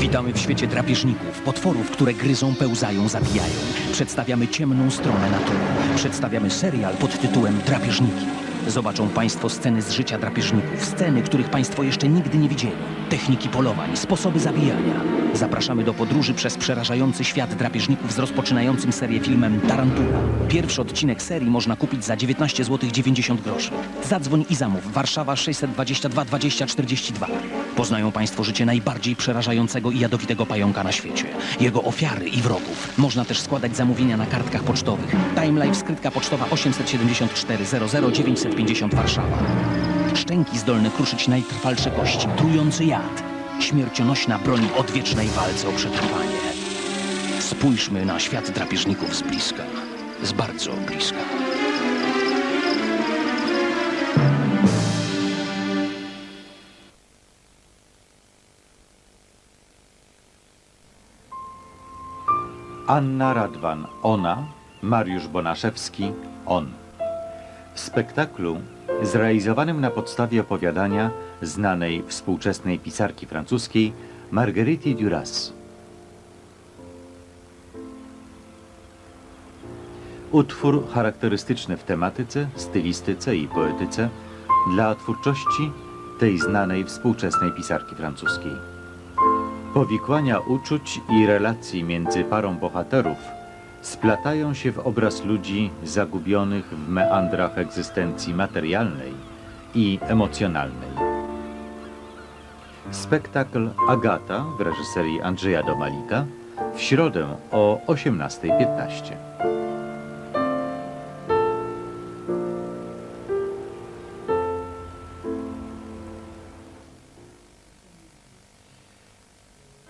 Witamy w świecie drapieżników, potworów, które gryzą, pełzają, zabijają. Przedstawiamy ciemną stronę natury. Przedstawiamy serial pod tytułem Drapieżniki. Zobaczą Państwo sceny z życia drapieżników, sceny, których Państwo jeszcze nigdy nie widzieli. Techniki polowań, sposoby zabijania. Zapraszamy do podróży przez przerażający świat drapieżników z rozpoczynającym serię filmem Tarantula. Pierwszy odcinek serii można kupić za 19 zł 90 groszy. Zadzwoń i zamów. Warszawa 622 20 42. Poznają Państwo życie najbardziej przerażającego i jadowitego pająka na świecie. Jego ofiary i wrogów. Można też składać zamówienia na kartkach pocztowych. Time Life skrytka pocztowa 874 00 950 Warszawa. Szczęki zdolne kruszyć najtrwalsze kości, trujący jad. Śmiercionośna broń odwiecznej walce o przetrwanie. Spójrzmy na świat drapieżników z bliska. Z bardzo bliska. Anna Radwan, ona, Mariusz Bonaszewski, on. Spektaklu zrealizowanym na podstawie opowiadania znanej współczesnej pisarki francuskiej Marguerite Duras. Utwór charakterystyczny w tematyce, stylistyce i poetyce dla twórczości tej znanej współczesnej pisarki francuskiej. Powikłania uczuć i relacji między parą bohaterów splatają się w obraz ludzi zagubionych w meandrach egzystencji materialnej i emocjonalnej. Spektakl Agata w reżyserii Andrzeja Domalika w środę o 18.15.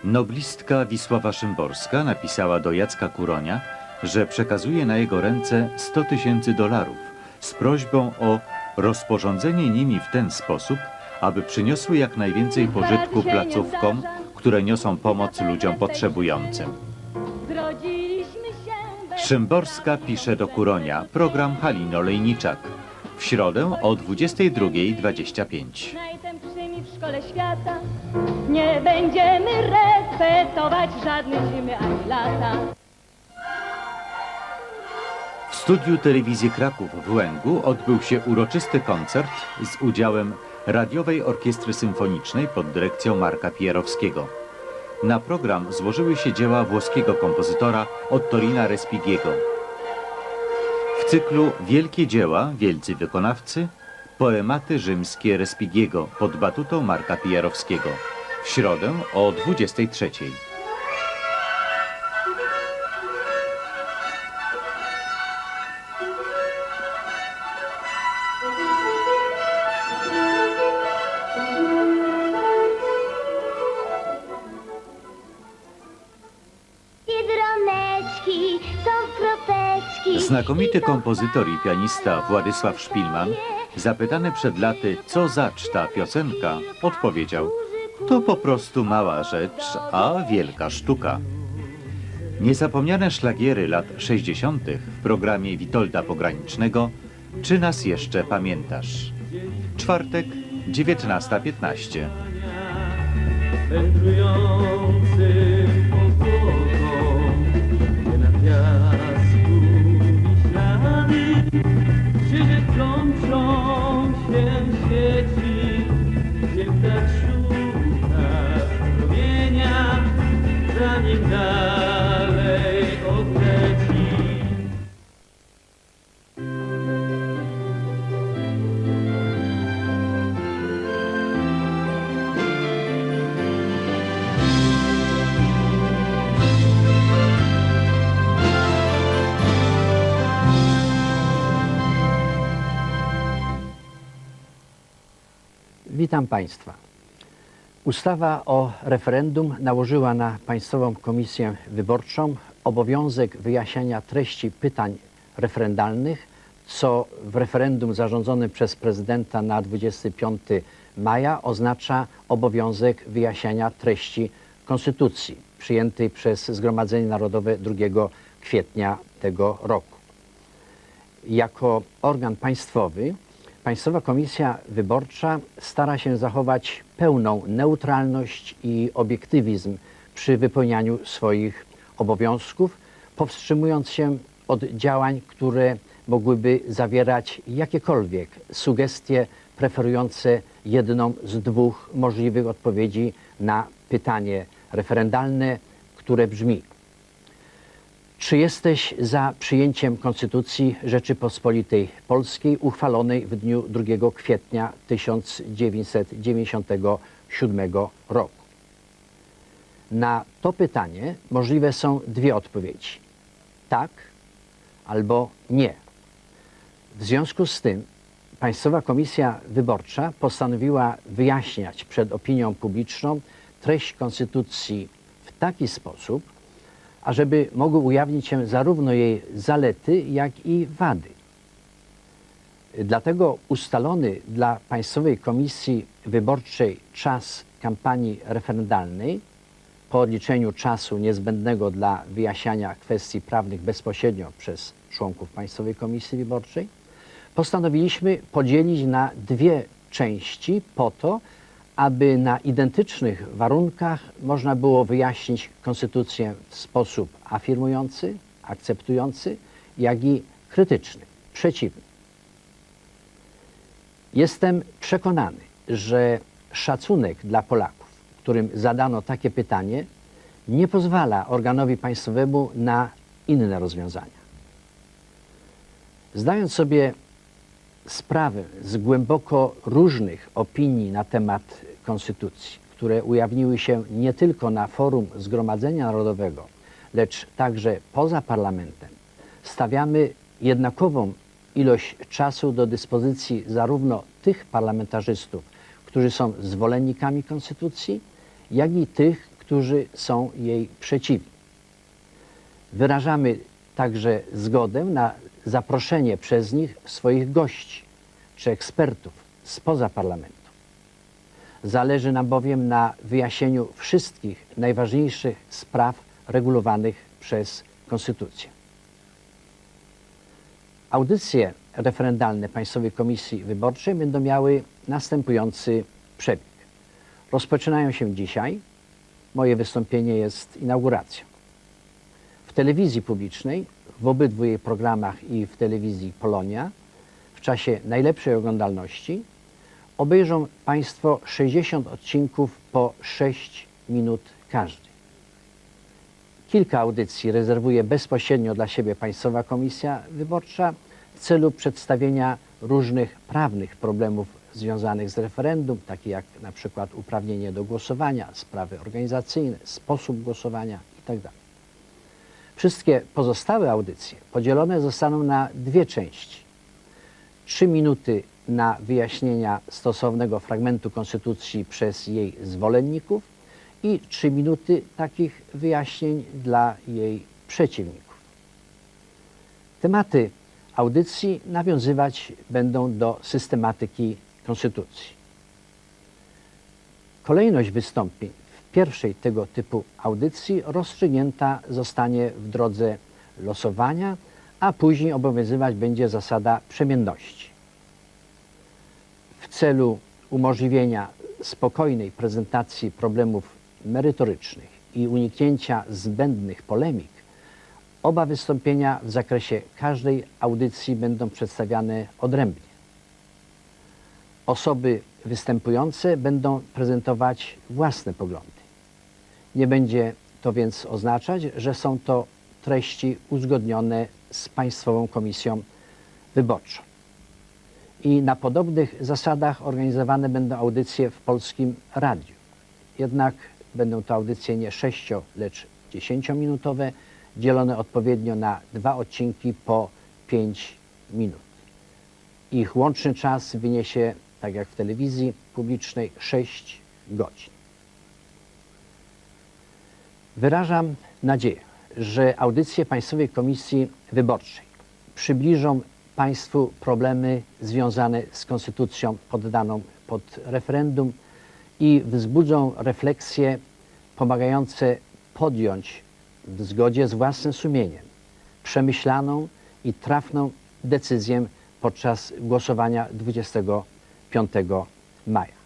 Noblistka Wisława Szymborska napisała do Jacka Kuronia, że przekazuje na jego ręce 100 tysięcy dolarów z prośbą o rozporządzenie nimi w ten sposób, aby przyniosły jak najwięcej pożytku placówkom, które niosą pomoc ludziom potrzebującym. Szymborska pisze do Kuronia program Halino Lejniczak w środę o 22.25. najtępszymi w szkole świata. Nie będziemy repetować żadnych zimy ani lata. Studiu telewizji Kraków w Łęgu odbył się uroczysty koncert z udziałem Radiowej Orkiestry Symfonicznej pod dyrekcją Marka Pierowskiego. Na program złożyły się dzieła włoskiego kompozytora Ottorina Respigiego. W cyklu Wielkie dzieła, wielcy wykonawcy, poematy rzymskie Respigiego pod batutą Marka Pierowskiego. W środę o 23. Znakomity kompozytor i pianista Władysław Szpilman, zapytany przed laty, co zacz ta piosenka, odpowiedział: To po prostu mała rzecz, a wielka sztuka. Niezapomniane szlagiery lat 60. w programie Witolda Pogranicznego Czy nas jeszcze pamiętasz? Czwartek, 19.15. wędrującym Witam Państwa. Ustawa o referendum nałożyła na Państwową Komisję Wyborczą obowiązek wyjaśniania treści pytań referendalnych, co w referendum zarządzonym przez prezydenta na 25 maja oznacza obowiązek wyjaśniania treści Konstytucji przyjętej przez Zgromadzenie Narodowe 2 kwietnia tego roku jako organ państwowy Państwowa Komisja Wyborcza stara się zachować pełną neutralność i obiektywizm przy wypełnianiu swoich obowiązków, powstrzymując się od działań, które mogłyby zawierać jakiekolwiek sugestie preferujące jedną z dwóch możliwych odpowiedzi na pytanie referendalne, które brzmi: czy jesteś za przyjęciem Konstytucji Rzeczypospolitej Polskiej uchwalonej w dniu 2 kwietnia 1997 roku? Na to pytanie możliwe są dwie odpowiedzi: tak albo nie. W związku z tym Państwowa Komisja Wyborcza postanowiła wyjaśniać przed opinią publiczną treść Konstytucji w taki sposób, ażeby mogły ujawnić się zarówno jej zalety, jak i wady. Dlatego ustalony dla Państwowej Komisji Wyborczej czas kampanii referendalnej po odliczeniu czasu niezbędnego dla wyjaśniania kwestii prawnych bezpośrednio przez członków Państwowej Komisji Wyborczej, postanowiliśmy podzielić na dwie części po to, aby na identycznych warunkach można było wyjaśnić konstytucję w sposób afirmujący, akceptujący, jak i krytyczny, przeciwny. Jestem przekonany, że szacunek dla Polaków, którym zadano takie pytanie, nie pozwala organowi państwowemu na inne rozwiązania. Zdając sobie sprawę z głęboko różnych opinii na temat konstytucji, które ujawniły się nie tylko na forum Zgromadzenia Narodowego, lecz także poza parlamentem, stawiamy jednakową ilość czasu do dyspozycji zarówno tych parlamentarzystów, którzy są zwolennikami konstytucji, jak i tych, którzy są jej przeciwni. Wyrażamy także zgodę na zaproszenie przez nich swoich gości czy ekspertów spoza parlamentu. Zależy nam bowiem na wyjaśnieniu wszystkich najważniejszych spraw regulowanych przez Konstytucję. Audycje referendalne Państwowej Komisji Wyborczej będą miały następujący przebieg. Rozpoczynają się dzisiaj. Moje wystąpienie jest inauguracją. W telewizji publicznej, w obydwu jej programach i w telewizji Polonia, w czasie najlepszej oglądalności, obejrzą Państwo 60 odcinków po 6 minut każdy. Kilka audycji rezerwuje bezpośrednio dla siebie Państwowa Komisja Wyborcza w celu przedstawienia różnych prawnych problemów związanych z referendum, takie jak na przykład uprawnienie do głosowania, sprawy organizacyjne, sposób głosowania itd. Wszystkie pozostałe audycje podzielone zostaną na dwie części. Trzy minuty na wyjaśnienia stosownego fragmentu Konstytucji przez jej zwolenników i trzy minuty takich wyjaśnień dla jej przeciwników. Tematy audycji nawiązywać będą do systematyki Konstytucji. Kolejność wystąpień w pierwszej tego typu audycji rozstrzygnięta zostanie w drodze losowania, a później obowiązywać będzie zasada przemienności. W celu umożliwienia spokojnej prezentacji problemów merytorycznych i uniknięcia zbędnych polemik, oba wystąpienia w zakresie każdej audycji będą przedstawiane odrębnie. Osoby występujące będą prezentować własne poglądy. Nie będzie to więc oznaczać, że są to treści uzgodnione z Państwową Komisją Wyborczą. I na podobnych zasadach organizowane będą audycje w Polskim Radiu. Jednak będą to audycje nie 6, lecz 10-minutowe, dzielone odpowiednio na dwa odcinki po 5 minut. Ich łączny czas wyniesie, tak jak w telewizji publicznej, 6 godzin. Wyrażam nadzieję, że audycje Państwowej Komisji Wyborczej przybliżą Państwu problemy związane z konstytucją poddaną pod referendum i wzbudzą refleksje pomagające podjąć w zgodzie z własnym sumieniem przemyślaną i trafną decyzję podczas głosowania 25 maja.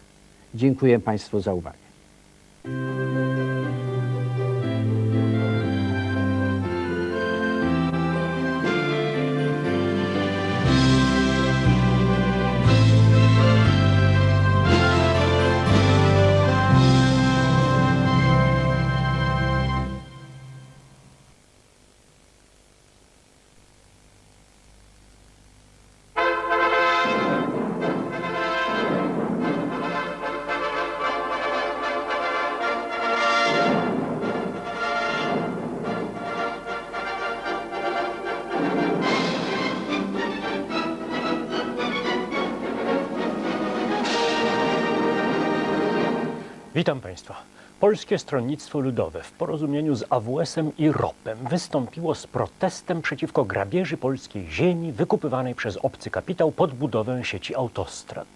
Dziękuję Państwu za uwagę. Polskie Stronnictwo Ludowe w porozumieniu z AWS-em i ROP-em wystąpiło z protestem przeciwko grabieży polskiej ziemi wykupywanej przez obcy kapitał pod budowę sieci autostrad.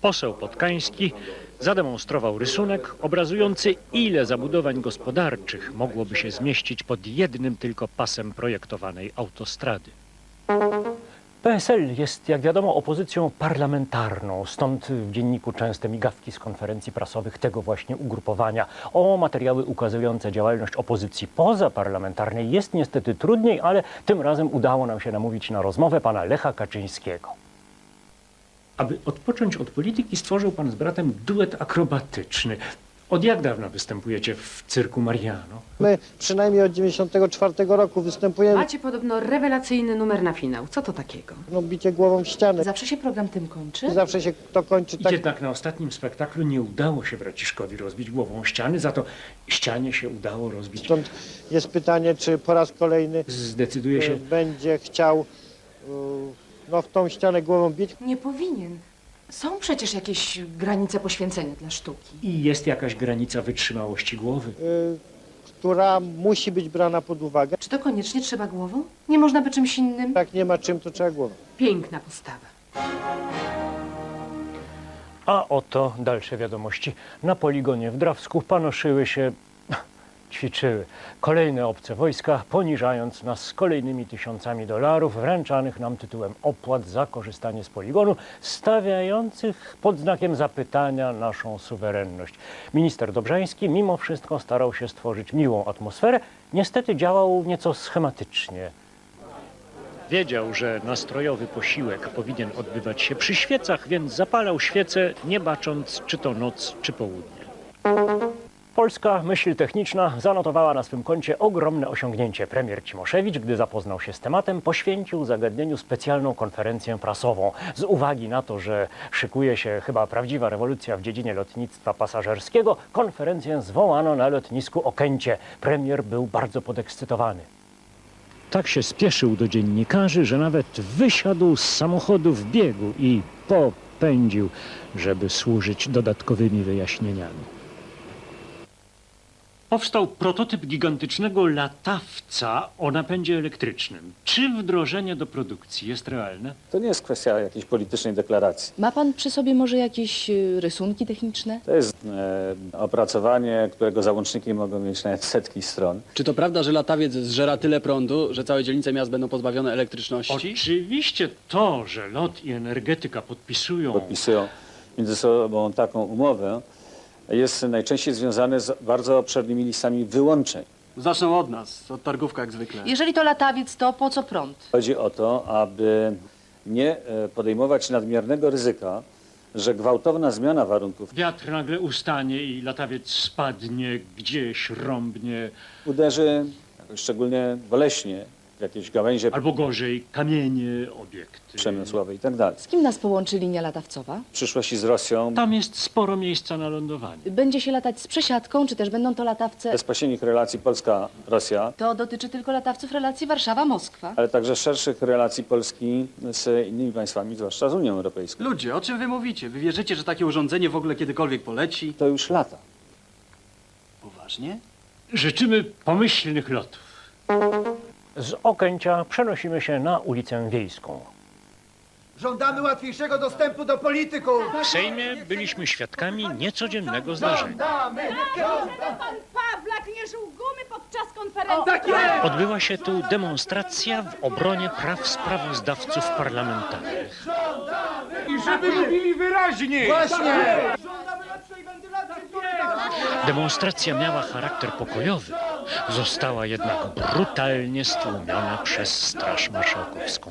Poseł Podkański zademonstrował rysunek obrazujący, ile zabudowań gospodarczych mogłoby się zmieścić pod jednym tylko pasem projektowanej autostrady. PSL jest, jak wiadomo, opozycją parlamentarną, stąd w dzienniku częste migawki z konferencji prasowych tego właśnie ugrupowania. O materiały ukazujące działalność opozycji pozaparlamentarnej jest niestety trudniej, ale tym razem udało nam się namówić na rozmowę pana Lecha Kaczyńskiego. Aby odpocząć od polityki, stworzył pan z bratem duet akrobatyczny. Od jak dawna występujecie w cyrku Mariano? My przynajmniej od 94 roku występujemy, Macie podobno rewelacyjny numer na finał. Co to takiego? no, bicie głową w ścianę. Zawsze się program tym kończy? I zawsze się to kończy tak, Jednak na ostatnim spektaklu nie udało się Braciszkowi rozbić głową ściany, za to ścianie się udało rozbić. stąd jest pytanie, czy po raz kolejny Zdecyduje e, się. będzie chciał e, no, w tą ścianę głową bić. Nie powinien. Są przecież jakieś granice poświęcenia dla sztuki. I jest jakaś granica wytrzymałości głowy. e, która musi być brana pod uwagę. Czy to koniecznie trzeba głową? Nie można by czymś innym? Jak nie ma czym, to trzeba głową. Piękna postawa. A oto dalsze wiadomości. Na poligonie w Drawsku panoszyły się, ćwiczyły kolejne obce wojska, poniżając nas z kolejnymi tysiącami dolarów wręczanych nam tytułem opłat za korzystanie z poligonu, stawiających pod znakiem zapytania naszą suwerenność. Minister Dobrzański mimo wszystko starał się stworzyć miłą atmosferę, niestety działał nieco schematycznie. Wiedział, że nastrojowy posiłek powinien odbywać się przy świecach, więc zapalał świece, nie bacząc, czy to noc, czy południe. Polska myśl techniczna zanotowała na swym koncie ogromne osiągnięcie. Premier Cimoszewicz, gdy zapoznał się z tematem, poświęcił zagadnieniu specjalną konferencję prasową. Z uwagi na to, że szykuje się chyba prawdziwa rewolucja w dziedzinie lotnictwa pasażerskiego, konferencję zwołano na lotnisku Okęcie. Premier był bardzo podekscytowany. Tak się spieszył do dziennikarzy, że nawet wysiadł z samochodu w biegu i popędził, żeby służyć dodatkowymi wyjaśnieniami. Powstał prototyp gigantycznego latawca o napędzie elektrycznym. Czy wdrożenie do produkcji jest realne? To nie jest kwestia jakiejś politycznej deklaracji. Ma pan przy sobie może jakieś y, rysunki techniczne? To jest e, opracowanie, którego załączniki mogą mieć nawet setki stron. Czy to prawda, że latawiec zżera tyle prądu, że całe dzielnice miast będą pozbawione elektryczności? Oczywiście to, że lot i energetyka podpisują Podpisują między sobą taką umowę, jest najczęściej związane z bardzo obszernymi listami wyłączeń. Zacznę od nas, od targówka jak zwykle. Jeżeli to latawiec, to po co prąd? Chodzi o to, aby nie e, podejmować nadmiernego ryzyka, że gwałtowna zmiana warunków Wiatr nagle ustanie i latawiec spadnie gdzieś, rąbnie, uderzy jakoś szczególnie boleśnie jakieś gałęzie albo gorzej, kamienie, obiekty. przemysłowe i tak dalej. Z kim nas połączy linia latawcowa? Przyszłości z Rosją Tam jest sporo miejsca na lądowanie. Będzie się latać z przesiadką, czy też będą to latawce... bezpośrednich relacji Polska-Rosja, To dotyczy tylko latawców relacji Warszawa-Moskwa. ale także szerszych relacji Polski z innymi państwami, zwłaszcza z Unią Europejską. Ludzie, o czym wy mówicie? Wy wierzycie, że takie urządzenie w ogóle kiedykolwiek poleci? To już lata. Poważnie? Życzymy pomyślnych lotów. Z Okęcia przenosimy się na ulicę Wiejską. Żądamy łatwiejszego dostępu do polityków. W Sejmie byliśmy świadkami niecodziennego zdarzenia. Pan Pawlak nie żył gumy podczas konferencji. Odbyła się tu demonstracja w obronie praw sprawozdawców parlamentarnych. Właśnie! Demonstracja miała charakter pokojowy, została jednak brutalnie stłumiona przez Straż Marszałkowską.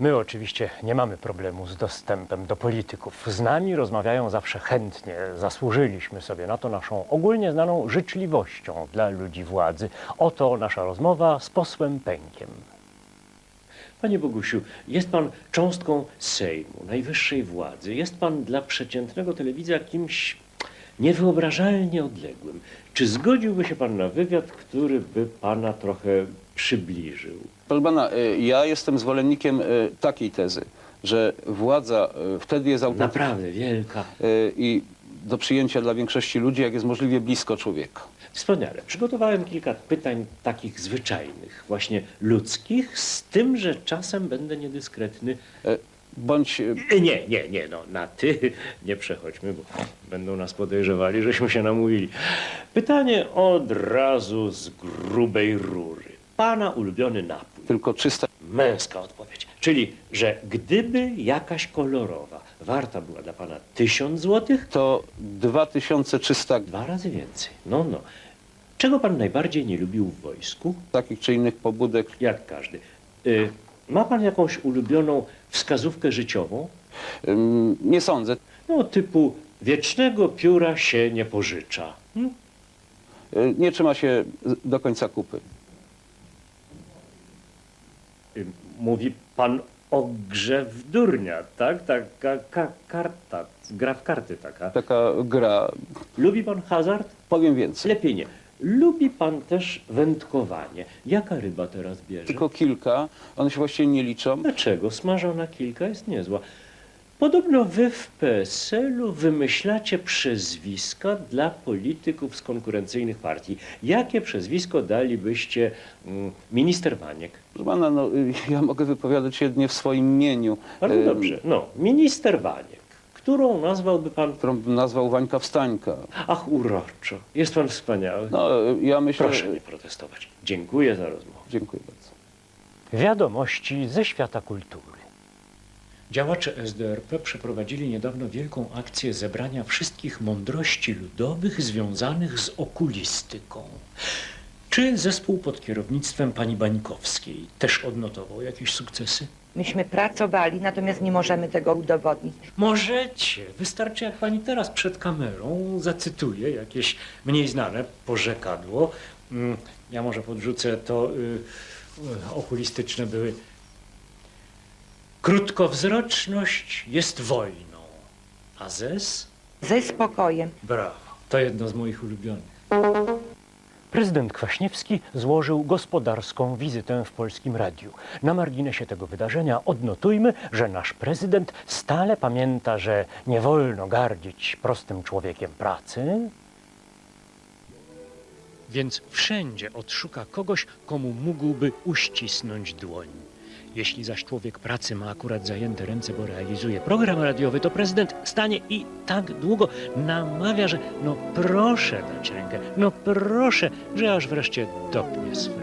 My oczywiście nie mamy problemu z dostępem do polityków. Z nami rozmawiają zawsze chętnie. Zasłużyliśmy sobie na to naszą ogólnie znaną życzliwością dla ludzi władzy. Oto nasza rozmowa z posłem Pękiem. Panie Bogusiu, jest pan cząstką Sejmu, najwyższej władzy. Jest pan dla przeciętnego telewidza kimś niewyobrażalnie odległym. Czy zgodziłby się pan na wywiad, który by pana trochę przybliżył? Proszę pana, y, ja jestem zwolennikiem y, takiej tezy, że władza e, wtedy jest autentyczna Naprawdę wielka. e, i do przyjęcia dla większości ludzi, jak jest możliwie blisko człowieka. Wspaniale. Przygotowałem kilka pytań takich zwyczajnych, właśnie ludzkich, z tym, że czasem będę niedyskretny. Bądź e, E, Nie, nie, nie, no na ty nie przechodźmy, bo będą nas podejrzewali, żeśmy się namówili. Pytanie od razu z grubej rury. Pana ulubiony napój. tylko 300 Męska odpowiedź. Czyli, że gdyby jakaś kolorowa warta była dla pana 1000 złotych, to 2300 dwa razy więcej. No, no. Czego pan najbardziej nie lubił w wojsku? takich czy innych pobudek. Jak każdy. Y, ma pan jakąś ulubioną wskazówkę życiową? Ym, Nie sądzę. No, typu wiecznego pióra się nie pożycza. Hmm? Nie trzyma się z- do końca kupy. Y, Mówi pan o grze w durnia, tak? Taka ka, karta, gra w karty taka. Taka gra, Lubi pan hazard? powiem więcej. Lepiej nie. Lubi pan też wędkowanie. Jaka ryba teraz bierze? Tylko kilka, one się właściwie nie liczą. Dlaczego? Smażona kilka jest niezła. Podobno wy w PSL-u wymyślacie przezwiska dla polityków z konkurencyjnych partii. Jakie przezwisko dalibyście mm, minister Waniek? Proszę pana, no, y, ja mogę wypowiadać się jedynie w swoim imieniu. Bardzo Ym, dobrze. No, minister Waniek. Którą nazwałby pan... Którą bym nazwał Wańka Wstańka. Ach, uroczo. Jest pan wspaniały. No, ja myślę... Proszę nie protestować. Dziękuję za rozmowę. Dziękuję bardzo. Wiadomości ze świata kultury. Działacze SDRP przeprowadzili niedawno wielką akcję zebrania wszystkich mądrości ludowych związanych z okulistyką. Czy zespół pod kierownictwem pani Bańkowskiej też odnotował jakieś sukcesy? Myśmy pracowali, natomiast nie możemy tego udowodnić. Możecie. Wystarczy, jak pani teraz przed kamerą zacytuje jakieś mniej znane porzekadło. Mm, Ja może podrzucę to. Y, y, okulistyczne były. Krótkowzroczność jest wojną, a zes? Ze spokojem. Brawo. To jedno z moich ulubionych. Prezydent Kwaśniewski złożył gospodarską wizytę w Polskim Radiu. Na marginesie tego wydarzenia odnotujmy, że nasz prezydent stale pamięta, że nie wolno gardzić prostym człowiekiem pracy, Więc wszędzie odszuka kogoś, komu mógłby uścisnąć dłoń. Jeśli zaś człowiek pracy ma akurat zajęte ręce, bo realizuje program radiowy, to prezydent stanie i tak długo namawia, że no proszę dać rękę, no proszę, że aż wreszcie dopnie swego.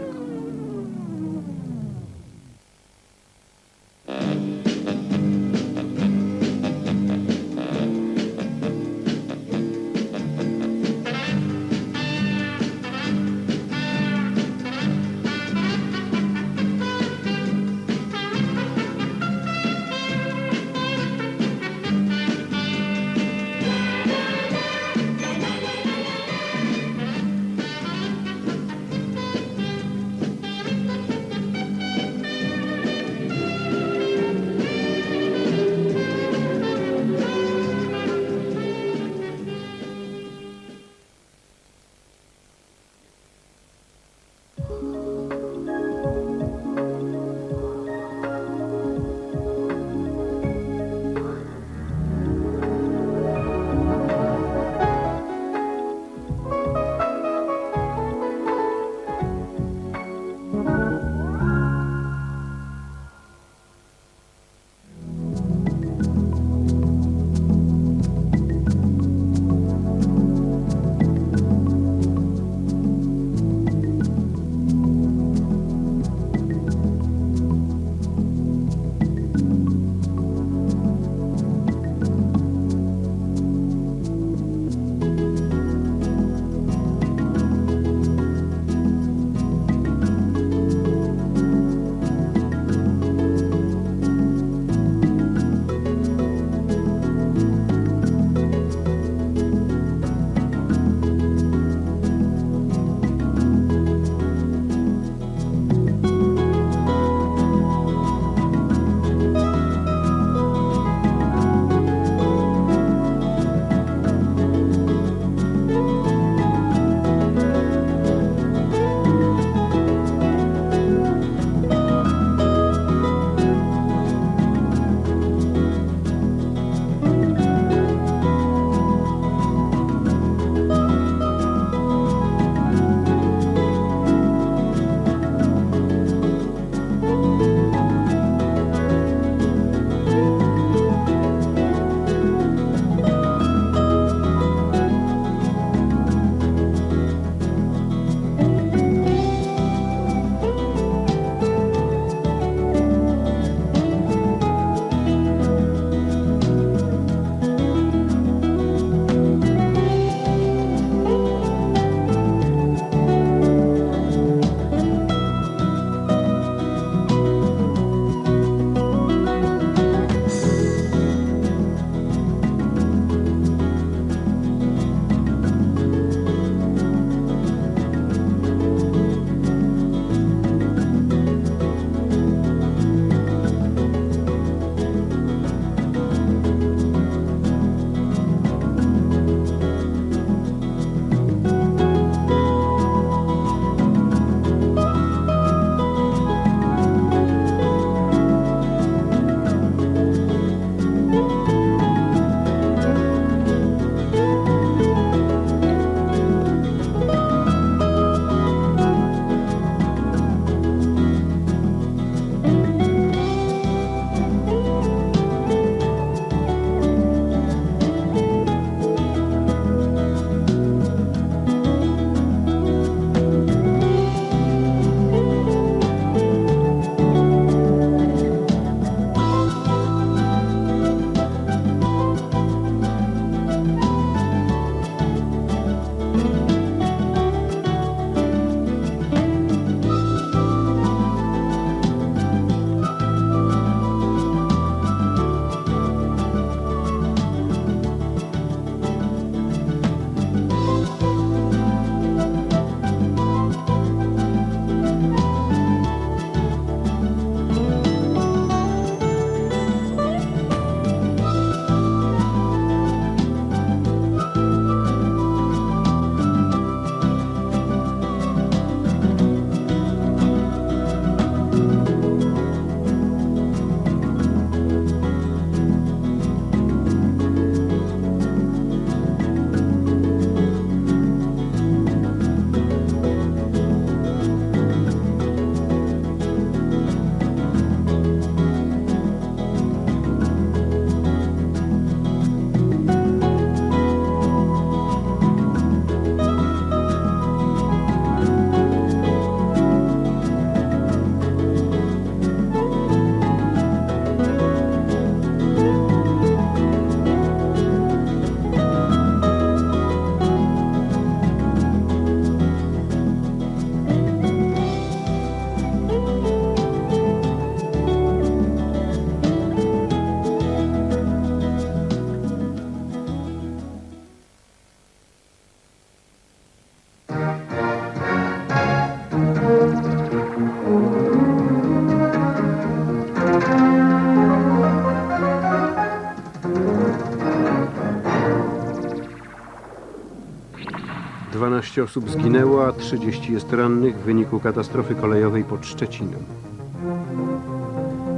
12 osób zginęło, a 30 jest rannych w wyniku katastrofy kolejowej pod Szczecinem.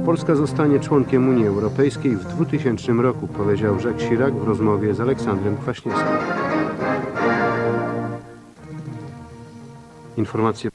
Polska zostanie członkiem Unii Europejskiej w 2000 roku, powiedział Jacques Chirac w rozmowie z Aleksandrem Kwaśniewskim. Informacje